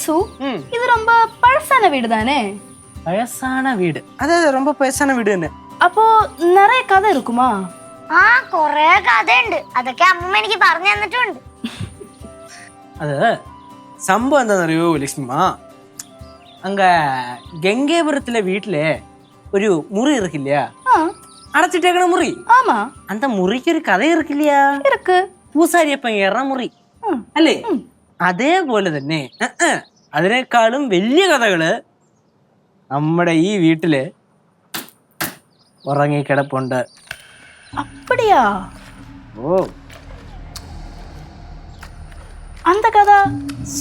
Case இது ரொம்ப பழசான வீடு தானே വയസ്സാന വീട് അതെ അതെ ரொம்ப വയസ്സാന വീട് തന്നെ அப்போ நிறைய கதை இருக்குமா ആ കൊറേ കഥയുണ്ട് അതൊക്കെ അമ്മ എനിക്ക് പറഞ്ഞു തന്നിട്ടുണ്ട് അത് സംഭവം എന്താണെന്നറിയോ ലക്ഷ്മിമാ അങ്ക ഗംഗേപുരത്തിലെ വീട്ടിലെ ഒരു മുറി ഇറക്കില്ല ஆ അടച്ചിട്ടേക്കണ മുറി ஆமா അന്ത മുറിക്ക് ഒരു കഥ ഇറക്കില്ല இருக்கு പൂസാരിയപ്പൻ എറമുറി ഉം. അല്ലേ അതേപോലെ തന്നെ അഹ് അഹ്, അതിനേക്കാളും വലിയ കഥകള് നമ്മുടെ ഈ വീട്ടില് ഉറങ്ങിക്കിടപ്പുണ്ട് அப்படியா ഓ அந்த கதை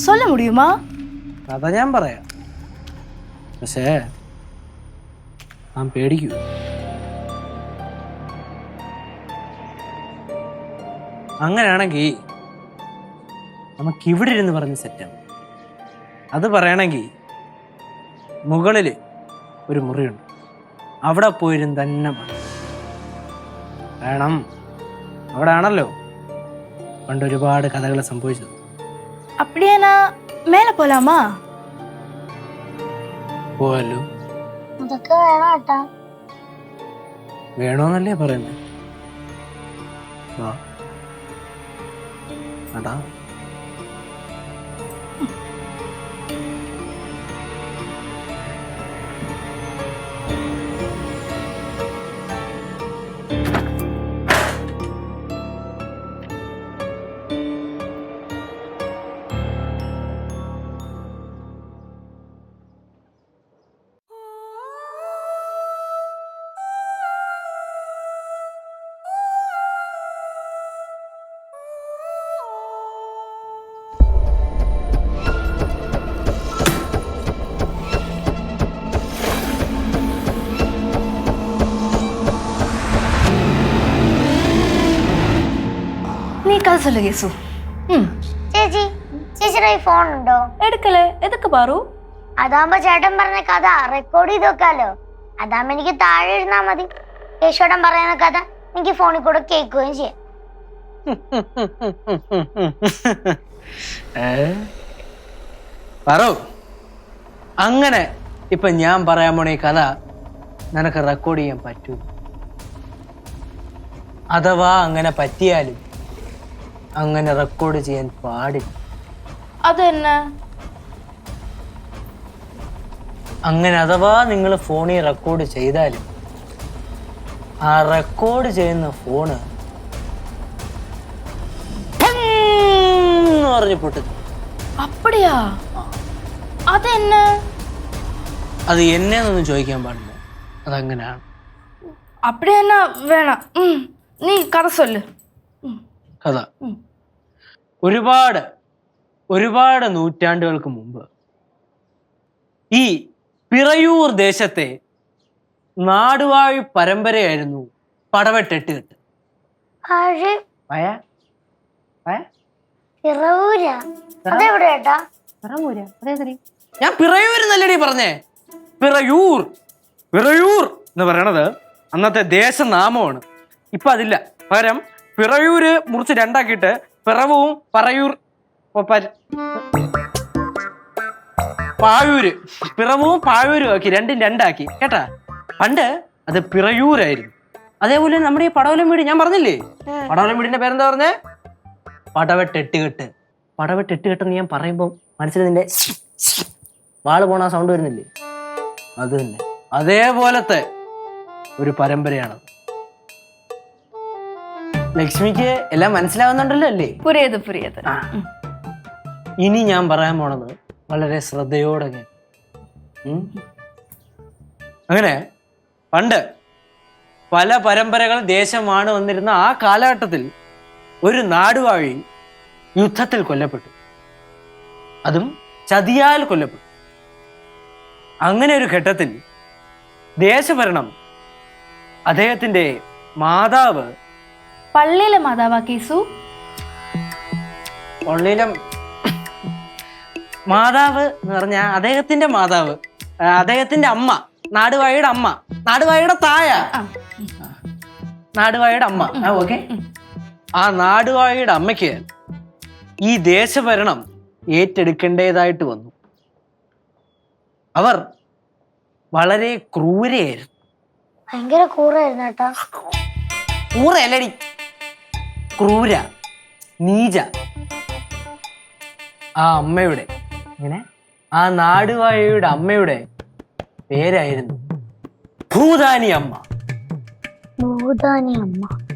சொல்ல முடியுமா കഥ ഞാൻ പറയാം പക്ഷേ ഞാൻ പേടിക്കൂ അങ്ങനെയാണെങ്കിൽ നമുക്ക് ഇവിടെ ഇരുന്ന് പറഞ്ഞ് സെറ്റാവും അത് പറയണമെങ്കിൽ മുകളിൽ ഒരു മുറിയുണ്ട് അവിടെ പോയിരുന്ന് തന്നെ പറയും കാരണം അവിടെ ആണല്ലോ പണ്ട് ഒരുപാട് കഥകൾ സംഭവിച്ചത് அப்படியே நான் மேலே போலாமா പോവല്ലോ അതൊക്കെ വേണം കേട്ടാ വേണോന്നല്ലേ പറയുന്നത് വാ അടാ മനസ്സല്ലേ കേസു? ചേച്ചി ചേച്ചിയുടെ ഫോൺ ഉണ്ടോ എടുക്കലേ. എതൊക്കെ പറൂ? അതാകുമ്പോ ചേട്ടൻ പറഞ്ഞ കഥ റെക്കോർഡ് ചെയ്ത് വെക്കാലോ. അതാവുമ്പോ എനിക്ക് താഴെ ഇരുന്നാ മതി. കേശോടൻ പറയുന്ന കഥ എനിക്ക് ഫോണിൽ കൂടെ കേൾക്കുകയും ചെയ്യാം. പറ അങ്ങനെ ഇപ്പൊ ഞാൻ പറയാൻ പോണ ഈ കഥ നിനക്ക് റെക്കോർഡ് ചെയ്യാൻ പറ്റൂ. അഥവാ അങ്ങനെ പറ്റിയാലും അങ്ങനെ റെക്കോർഡ് ചെയ്യാൻ പാടില്ല. അത് അങ്ങനെ അഥവാ നിങ്ങൾ ഫോണിൽ റെക്കോർഡ് ചെയ്താൽ ആ റെക്കോർഡ് ചെയ്യുന്ന ഫോണ് പറഞ്ഞു പൊട്ടുന്നു അപ്പടിയാ? അതെന്നെ? അത് എന്നെ ചോദിക്കാൻ പാടില്ല. അതങ്ങനെയാണ് അപ്പടി തന്നെ വേണം നീ കഥ കഥ. ഒരുപാട് ഒരുപാട് നൂറ്റാണ്ടുകൾക്ക് മുമ്പ് ഈ പിറയൂർ ദേശത്തെ നാടുവാഴി പരമ്പരയായിരുന്നു പടവെട്ടെട്ട് കെട്ട് ഞാൻ പിറയൂർ എന്നല്ലടി പറഞ്ഞേ? പിറയൂർ. പിറയൂർ എന്ന് പറയണത് അന്നത്തെ ദേശനാമമാണ്. ഇപ്പൊ അതില്ല പകരം പിറയൂര് മുറിച്ച് രണ്ടാക്കിയിട്ട് പിറവും പറയൂർ പായൂര് പിറവും പായൂരും ആക്കി രണ്ടും രണ്ടാക്കി. കേട്ടാ? പണ്ട് അത് പിറയൂരായിരുന്നു. അതേപോലെ നമ്മുടെ ഈ പടവലം വീട് ഞാൻ പറഞ്ഞില്ലേ? പടവലം വീടിന്റെ പേരെന്താ പറഞ്ഞേ? പടവെട്ടെട്ടുകെട്ട്. എന്ന് ഞാൻ പറയുമ്പോൾ മനസ്സിൽ നിന്റെ വാൾ പോണ സൗണ്ട് വരുന്നില്ലേ? അത് തന്നെ. അതേപോലത്തെ ഒരു പരമ്പരയാണ്. ലക്ഷ്മിക്ക് എല്ലാം മനസ്സിലാവുന്നുണ്ടല്ലോ അല്ലേ? പുരിയത് പുരിയത്. ഇനി ഞാൻ പറയാൻ പോണത് വളരെ ശ്രദ്ധയോടെ അങ്ങനെ പണ്ട് പല പരമ്പരകൾ ദേശമാണ് വന്നിരുന്ന ആ കാലഘട്ടത്തിൽ ഒരു നാടുവാഴി യുദ്ധത്തിൽ കൊല്ലപ്പെട്ടു. അതും ചതിയാൽ കൊല്ലപ്പെട്ടു. അങ്ങനെ ഒരു ഘട്ടത്തിൽ ദേശഭരണം അദ്ദേഹത്തിന്റെ മാതാവ് പള്ളിയിലെ മാതാവാ കേസു. പള്ളിയിലും മാതാവ് എന്ന് പറഞ്ഞാൽ അദ്ദേഹത്തിന്റെ മാതാവ് ആ, അദ്ദേഹത്തിന്റെ അമ്മ നാടുവാഴിയുടെ അമ്മ നാടുവാഴിയുടെ തായ. നാടുവാഴിയുടെ അമ്മ. ഓക്കെ. ആ നാടുവാഴിയുടെ അമ്മയ്ക്ക് ഈ ദേശഭരണം ഏറ്റെടുക്കേണ്ടതായിട്ട് വന്നു. അവർ വളരെ ക്രൂരയായിരുന്നു. ഭയങ്കര കൂറായിരുന്നു കേട്ടോ. ക്രൂരയല്ലടി. ക്രൂര നീച. ആ അമ്മയുടെ ഇങ്ങനെ? ആ നാടുവായയുടെ അമ്മയുടെ പേരായിരുന്നു ഭൂതാനി അമ്മ. ഭൂതാനി അമ്മ.